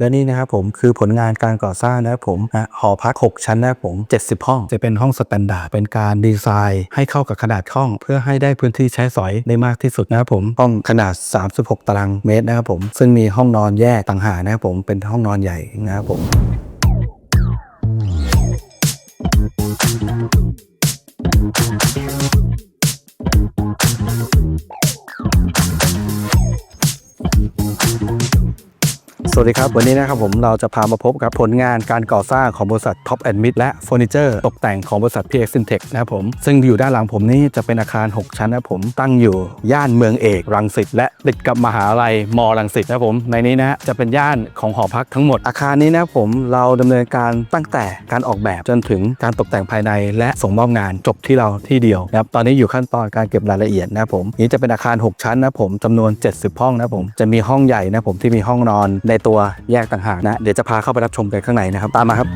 และนี่นะครับผมคือผลงานการก่อสร้างนะครับผมนะหอพัก 6 ชั้นนะครับผม 70 ห้อง จะเป็นห้องสแตนดาร์ดเป็นการดีไซน์ให้เข้ากับขนาดห้อง เพื่อให้ได้พื้นที่ใช้สอยได้มากที่สุดนะครับผมห้องขนาด 36 ตารางเมตรนะครับผม ซึ่งมีห้องนอนแยกต่างหากนะครับผมเป็นห้องนอนใหญ่นะครับผมส วัสดีครับ วันนี้นะครับผมเราจะพามาพบกับผลงานการก่อสร้างของบริษัท Top a d Mid และเฟอร์นิเจอร์ตกแต่งของบริษัท PX Syntech นะครับผมซึ่งอยู่ด้านหลังผมนี่จะเป็นอาคาร 6 ชั้นนะครับผมตั้งอยู่ย่านเมืองเอกรังสิตและติดกับมหาลัยมรังสิตนะครับผมในนี้นะจะเป็นย่านของหอพักทั้งหมดอาคารนี้นะครับผมเราดำเนินการตั้งแต่การออกแบบจนถึงการตกแต่งภายใน และส่งมอบงานจบที่เราที่เดียวนะครับตอนนี้อยู่ขั้นตอนการเก็บรายละเอียดนะครับผมนี้จะเป็นอาคาร 6 ชั้นนะครับผมจำนวน 70 ห้องนะครับผมจะมีห้องใหญ่นะผมที่มีห้องนอนในตัวแยกต่างหากนะ เดี๋ยวจะพาเข้าไปรับชมกันข้างในนะครับ ตามมาครับ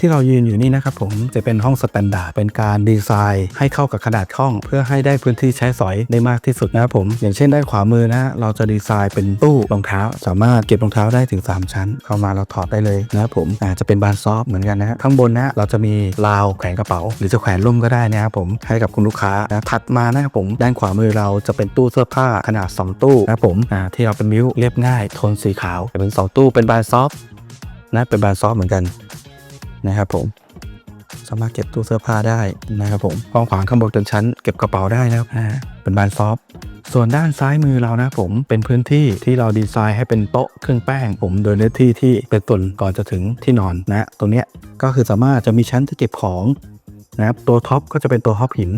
ที่เรายืนอยู่นี่นะครับผมจะเป็นห้องสแตนดาร์ดเป็นการดีไซน์ ให้เข้ากับขนาดห้อง เพื่อให้ได้พื้นที่ใช้สอยได้มากที่สุดนะครับผม อย่างเช่นด้านขวามือนะเราจะดีไซน์เป็นตู้รองเท้า สามารถเก็บรองเท้าได้ถึง 3 ชั้น เข้ามาเราถอดได้เลยนะครับผมอาจจะเป็นบานซอฟเหมือนกันนะข้างบนนะเราจะมีราวแขวนกระเป๋า หรือจะแขวนร่มก็ได้นะครับผมให้กับคุณลูกค้านะถัดมานะครับผมด้านขวามือเราจะเป็นตู้เสื้อผ้าขนาด 2 ตู้นะครับผมที่เราเป็นมิ้วเรียบง่ายโทนสีขาวเป็นสองตู้เป็นบานซอฟนะเป็นบานซอฟเหมือนกัน นะครับผมสามารถเก็บตู้เสื้อผ้าได้นะครับผมห้องขวางข้างบนจนชั้นเก็บกระเป๋าได้นะครับอ่าเป็นบานซอฟต์ส่วนด้านซ้ายมือเรานะผมเป็นพื้นที่ที่เราดีไซน์ให้เป็นโต๊ะเครื่องแป้งผมโดยเนื้อที่ที่เป็นส่วนก่อนจะถึงที่นอนนะตรงเนี้ยก็คือสามารถจะมีชั้นที่เก็บของนะครับตัวท็อปก็จะเป็นตัวท็อปหิน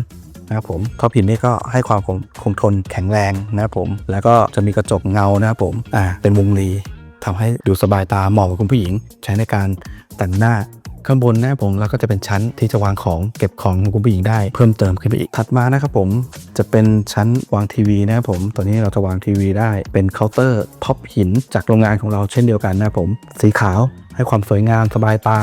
นะครับผมท็อปหินนี่ก็ให้ความคงคงทนแข็งแรงนะครับผมแล้วก็จะมีกระจกเงานะครับผมอ่าเป็นวงรีทำให้ดูสบายตาเหมาะกับคุณผู้หญิง ใช้ในการแต่งหน้า ข้างบนนะผมแล้วก็จะเป็นชั้นที่จะวางของเก็บของของคุณผู้หญิงได้เพิ่มเติมขึ้นไปอีกถัดมานะครับผมจะเป็นชั้นวางทีวีนะครับผมตัวนี้เราจะวางทีวีได้เป็นเคาน์เตอร์ท็อปหินจากโรงงานของเราเช่นเดียวกันนะครับผมสีขาวให้ความสวยงามสบายตา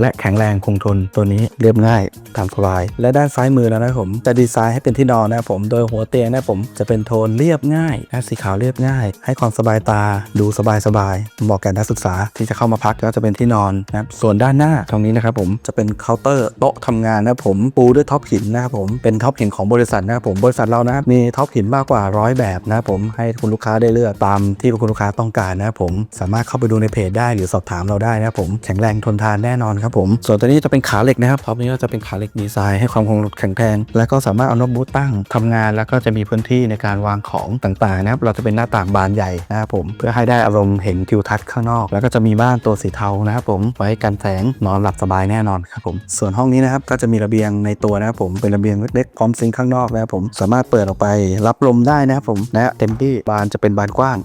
และแข็งแรงคงทนตัวนี้เรียบง่ายตามสบาย และด้านซ้ายมือแล้วนะครับผมจะดีไซน์ให้เป็นที่นอนนะครับผมโดยหัวเตียงนะครับผมจะเป็นโทนเรียบง่ายและสีขาวเรียบง่าย ให้ความสบายตาดูสบายสบายๆเหมาะแก่นักศึกษาที่จะเข้ามาพักก็จะเป็นที่นอนนะครับส่วนด้านหน้าตรงนี้นะครับผมจะเป็นเคาน์เตอร์โต๊ะทำงานนะครับผมปูด้วยท็อปหินนะครับผมเป็นท็อปหินของบริษัทนะครับผมบริษัทเรานะมีท็อปหินมากกว่าร้อยแบบนะครับผมให้คุณลูกค้าได้เลือกตามที่คุณลูกค้าต้องการนะครับผมสามารถเข้าไปดูในเพจได้หรือสอบถามเราได้นะครับผมแข็งแรงทนทานแน่นอนครับผมส่วนตัวนี้จะเป็นขาเหล็กนะครับท็อปนี้ก็จะเป็นขาเหล็กดีไซน์ให้ความคงแข็งแรงและก็สามารถเอาโน้ตบุ๊กตั้งทำงาน แล้วก็จะมีพื้นที่ในการวางของต่างๆนะครับเราจะเป็นหน้าต่างบานใหญ่นะครับผมเพื่อให้ได้อารมณ์เห็นทิวทัศน์ข้างนอก แล้วก็จะมีบ้านตัวสีเทานะครับผมไว้กันแสงนอนหลับสบายแน่นอนครับผมส่วนห้องนี้นะครับก็จะมีระเบียงในตัวนะครับผมเป็นระเบียงเล็กๆพร้อมซิงค์ข้างนอกนะครับผมสามารถเปิดออกไปรับลมได้นะครับผมและเต็มที่บานจะเป็นบานกว้าง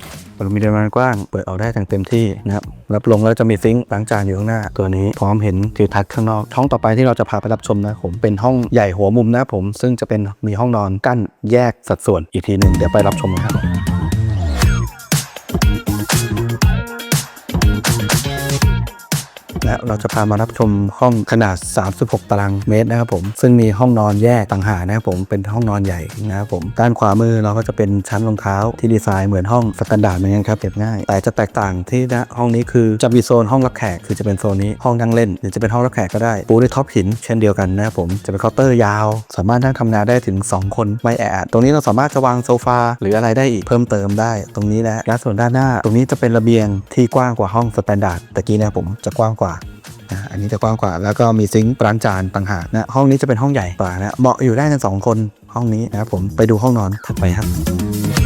มันมีบาณกว้าง เปิดออกได้ทั้งเต็มที่นะครับ รับลงแล้วจะมีซิงค์ล้างจานอยู่ข้างหน้า ตัวนี้พร้อมเห็นทิวทัศน์ข้างนอก ห้องต่อไปที่เราจะพาไปรับชมนะผมเป็นห้องใหญ่หัวมุมนะผม ซึ่งจะเป็นมีห้องนอนกั้นแยกสัดส่วนอีกทีหนึ่งเดี๋ยวไปรับชมกันครับ และเราจะพามารับชมห้องขนาด 36 ตารางเมตรนะครับผมซึ่งมีห้องนอนแยกต่างหากนะครับผมเป็นห้องนอนใหญ่นะครับผมด้านขวามือเราก็จะเป็นชั้นรองเท้าที่ดีไซน์เหมือนห้องสแตนดาร์ดเหมือนกันครับเก็บง่าย แต่จะแตกต่างที่นะห้องนี้คือจะมีโซนห้องรับแขกคือจะเป็นโซนนี้ห้องนั่งเล่นหรือจะเป็นห้องรับแขกก็ได้ปูด้วยท็อปหินเช่นเดียวกันนะครับผมจะเป็นเคาน์เตอร์ยาว สามารถนั่งทำงานได้ถึง 2 คนไม่แออัดตรงนี้เราสามารถจะวางโซฟาหรืออะไรได้อีกเพิ่มเติมได้ ตรงนี้นะและส่วนด้านหน้า ตรงนี้จะเป็นระเบียงที่กว้างกว่าห้องสแตนดาร์ดตะกี้นะครับผมจะกว้างกว่า นะอันนี้จะกว้างกว่า แล้วก็มีซิงค์ล้านจานต่างหากนะห้องนี้จะเป็นห้องใหญ่กว่านะเหมาะอยู่ได้กันสองคนห้องนี้นะครับผมไปดูห้องนอนถัดไปครับ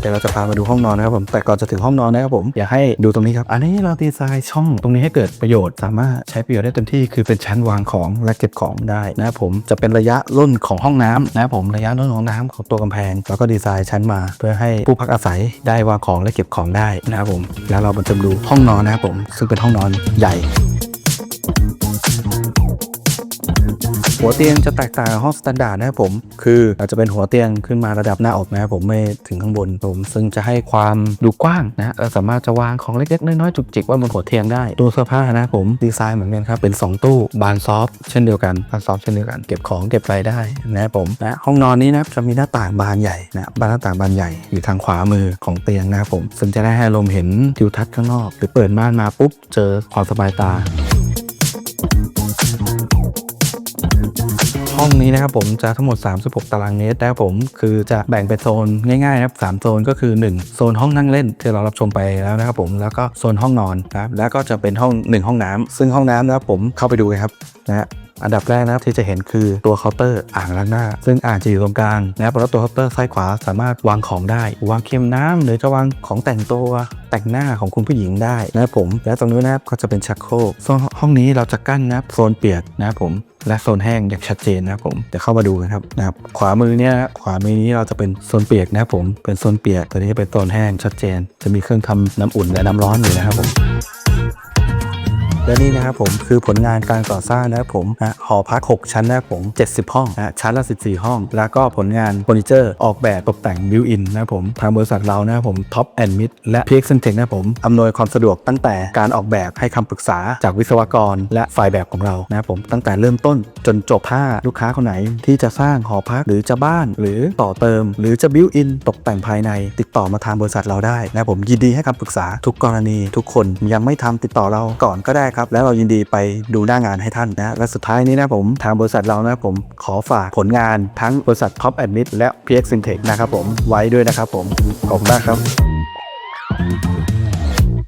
เดี๋ยวเราจะพามาดูห้องนอนนะครับผมแต่ก่อนจะถึงห้องนอนนะครับผมอยากให้ดูตรงนี้ครับอันนี้เราดีไซน์ช่องตรงนี้ให้เกิดประโยชน์ สามารถใช้ประโยชน์ได้เต็มที่คือเป็นชั้นวางของและเก็บของได้นะครับผมจะเป็นระยะรุ่นของห้องน้ำนะครับผมระยะรุ่นของน้ำของตัวกำแพง แล้วก็ดีไซน์ชั้นมา เพื่อให้ผู้พักอาศัยได้วางของและเก็บของได้นะครับผมแล้วเรามาจะดูห้องนอนนะครับผมซึ่งเป็นห้องนอนใหญ่ หัวเตียงจะแตกต่างกับห้องสแตนดาร์ดนะครับผม คือเราจะเป็นหัวเตียงขึ้นมาระดับหน้าอกนะครับผมไม่ถึงข้างบนผม ซึ่งจะให้ความดูกว้างนะเราสามารถจะวางของเล็กๆน้อยๆจุกจิกไว้บนหัวเตียงได้ตู้เสื้อผ้านะครับผมดีไซน์เหมือนกันครับเป็น 2 ตู้บานซอฟต์เช่นเดียวกันบานซอฟต์เช่นเดียวกันเก็บของเก็บอะไรได้นะครับผมนะห้องนอนนี้นะจะมีหน้าต่างบานใหญ่นะบานหน้าต่างบานใหญ่อยู่ทางขวามือของเตียงนะครับผมซึ่งจะได้ให้ลมเห็นทิวทัศน์ข้างนอกหรือเปิดม่านมาปุ๊บเจอความสบายตา ห้องนี้นะครับผมจะทั้งหมด 36 ตารางเมตรนะครับผมคือจะแบ่งเป็นโซนง่ายๆนะครับสามโซนก็คือ 1 โซนห้องนั่งเล่นที่เรารับชมไปแล้วนะครับผมแล้วก็โซนห้องนอนนะครับแล้วก็จะเป็นห้อง 1 ห้องน้ำซึ่งห้องน้ำนะครับผมเข้าไปดูครับนะฮะอันดับแรกนะครับที่จะเห็นคือตัวเคาน์เตอร์อ่างล้างหน้า ซึ่งอ่างจะอยู่ตรงกลางนะครับแล้วตัวเคาน์เตอร์ซ้ายขวาสามารถวางของได้ วางเค็มน้ำหรือจะวางของแต่งตัว แต่งหน้าของคุณผู้หญิงได้นะครับผม และตรงนู้นนะครับก็จะเป็นชักโครกโซนห้องนี้เราจะกั้นนะครับโซนเปียกนะครับผมและโซนแห้งอย่างชัดเจนนะครับผมเดี๋ยวเข้ามาดูกันครับนะครับ ขวามือเนี่ยขวามือนี้เราจะเป็นโซนเปียกนะครับผมเป็นโซนเปียกตัวนี้เป็นโซนแห้งชัดเจน จะมีเครื่องทำน้ำอุ่นและน้ำร้อนอยู่นะครับผม และนี่นะครับผมคือผลงานการก่อสร้างนะครับผมนะหอพัก 6 ชั้นนะครับผม 70 ห้องนะชั้นละ 14 ห้อง แล้วก็ผลงานเฟอร์นิเจอร์ออกแบบตกแต่งบิวอินนะครับผมทางบริษัทเรานะครับผมท็อปแอนด์มิดและ p x เ e นเทคนะครับผมอำนวยความสะดวกตั้งแต่การออกแบบให้คำปรึกษาจากวิศวกร และฝ่ายแบบของเรานะครับผมตั้งแต่เริ่มต้นจนจบถ้าลูกค้าคนไหนที่จะสร้างหอพักหรือจะบ้านหรือต่อเติม หรือจะบิวอินตกแต่งภายใน ติดต่อมาทางบริษัทเราได้นะครับผมยินดีให้คำปรึกษาทุกกรณีทุกคนยังไม่ทำติดต่อเราก่อนก็ได้ครับ แล้วเรายินดีไปดูหน้างานให้ท่านนะและสุดท้ายนี้นะผมทางบริษัทเรานะผมขอฝากผลงานทั้งบริษัท Top Admit และ PX Syntech นะครับผมไว้ด้วยนะครับผมขอบคุณมากครับ